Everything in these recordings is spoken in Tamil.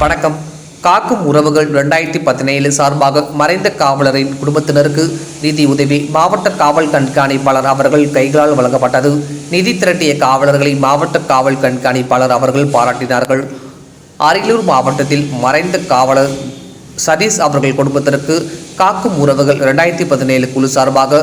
வணக்கம். காக்கும் உறவுகள் ரெண்டாயிரத்தி பதினேழு சார்பாக மறைந்த காவலரின் குடும்பத்தினருக்கு நிதி உதவி மாவட்ட காவல் கண்காணிப்பாளர் அவர்கள் கைகளால் வழங்கப்பட்டது. நிதி திரட்டிய காவலர்களை மாவட்ட காவல் கண்காணிப்பாளர் அவர்கள் பாராட்டினார்கள். அரியலூர் மாவட்டத்தில் மறைந்த காவலர் சதீஷ் அவர்கள் குடும்பத்திற்கு காக்கும் உறவுகள் ரெண்டாயிரத்தி பதினேழு குழு சார்பாக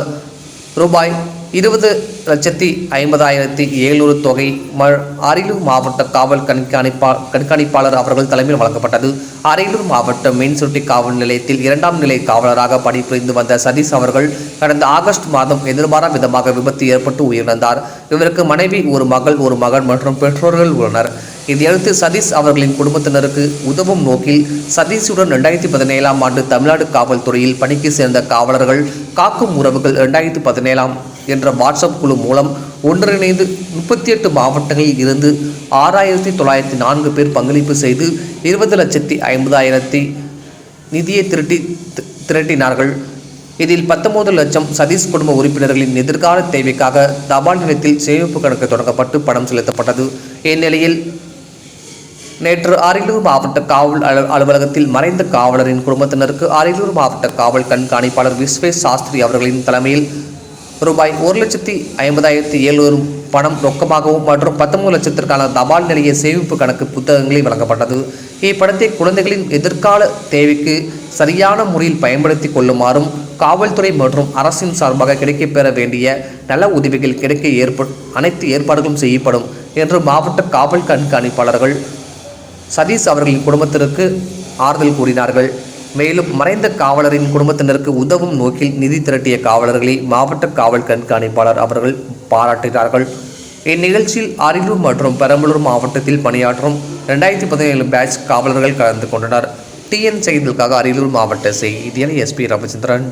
ரூபாய் இருபது லட்சத்தி ஐம்பதாயிரத்தி ஏழுநூறு தொகை ம அரியலூர் மாவட்ட காவல் கண்காணிப்பா கண்காணிப்பாளர் அவர்கள் தலைமையில் வழங்கப்பட்டது. அரியலூர் மாவட்ட மீன்சுருட்டி காவல் நிலையத்தில் இரண்டாம் நிலை காவலராக பணிபுரிந்து வந்த சதீஷ் அவர்கள் கடந்த ஆகஸ்ட் மாதம் எதிர்பாரா விதமாக விபத்து ஏற்பட்டு உயிரிழந்தார். இவருக்கு மனைவி ஒரு மகள் ஒரு மகன் மற்றும் பெற்றோர்கள் உள்ளனர். இதையடுத்து சதீஷ் அவர்களின் குடும்பத்தினருக்கு உதவும் நோக்கில் சதீஷுடன் ரெண்டாயிரத்தி பதினேழாம் ஆண்டு தமிழ்நாடு காவல்துறையில் பணிக்கு சேர்ந்த காவலர்கள் காக்கும் உறவுகள் ரெண்டாயிரத்தி பதினேழாம் என்ற வாட்ஸ்அப் குழு மூலம் ஒன்றிணைந்து முப்பத்தி எட்டு மாவட்டங்களில் இருந்து ஆறாயிரத்தி தொள்ளாயிரத்தி நான்கு பேர் பங்களிப்பு செய்து இருபது லட்சத்தி ஐம்பதாயிரத்தி நிதியை திரட்டி தி- திரட்டினார்கள். இதில் பத்தொன்பது லட்சம் சதீஷ் குடும்ப உறுப்பினர்களின் எதிர்கால தேவைக்காக தபால் நிலையத்தில் சேமிப்பு கணக்கு தொடங்கப்பட்டு பணம் செலுத்தப்பட்டது. இந்நிலையில் நேற்று அரியலூர் மாவட்ட காவல் அலுவலகத்தில் மறைந்த காவலரின் குடும்பத்தினருக்கு அரியலூர் மாவட்ட காவல் கண்காணிப்பாளர் விஸ்வேஷ் சாஸ்திரி அவர்களின் தலைமையில் ரூபாய் ஒரு லட்சத்தி ஐம்பதாயிரத்தி ஏழுநூறு பணம் ரொக்கமாகவும் மற்றும் பத்தொன்பது லட்சத்திற்கான தபால் நிலைய சேமிப்பு கணக்கு புத்தகங்களில் வழங்கப்பட்டது. இப்படத்தை குழந்தைகளின் எதிர்கால தேவைக்கு சரியான முறையில் பயன்படுத்தி கொள்ளுமாறும் காவல்துறை மற்றும் அரசின் சார்பாக கிடைக்கப்பெற வேண்டிய நல உதவிகள் கிடைக்க ஏற்ப அனைத்து ஏற்பாடுகளும் செய்யப்படும் என்று மாவட்ட காவல் கண்காணிப்பாளர்கள் சதீஷ் அவர்களின் குடும்பத்திற்கு ஆறுதல் கூறினார்கள். மேலும் மறைந்த காவலரின் குடும்பத்தினருக்கு உதவும் நோக்கில் நிதி திரட்டிய காவலர்களை மாவட்ட காவல் கண்காணிப்பாளர் அவர்கள் பாராட்டினார்கள். இந்நிகழ்ச்சியில் அரியலூர் மற்றும் பெரம்பலூர் மாவட்டத்தில் பணியாற்றும் ரெண்டாயிரத்தி பதினேழு பேட்ச் காவலர்கள் கலந்து கொண்டனர். டிஎன் செய்திகளுக்காக அரியலூர் மாவட்ட செய்தியாளர் எஸ்பி ரவிச்சந்திரன்.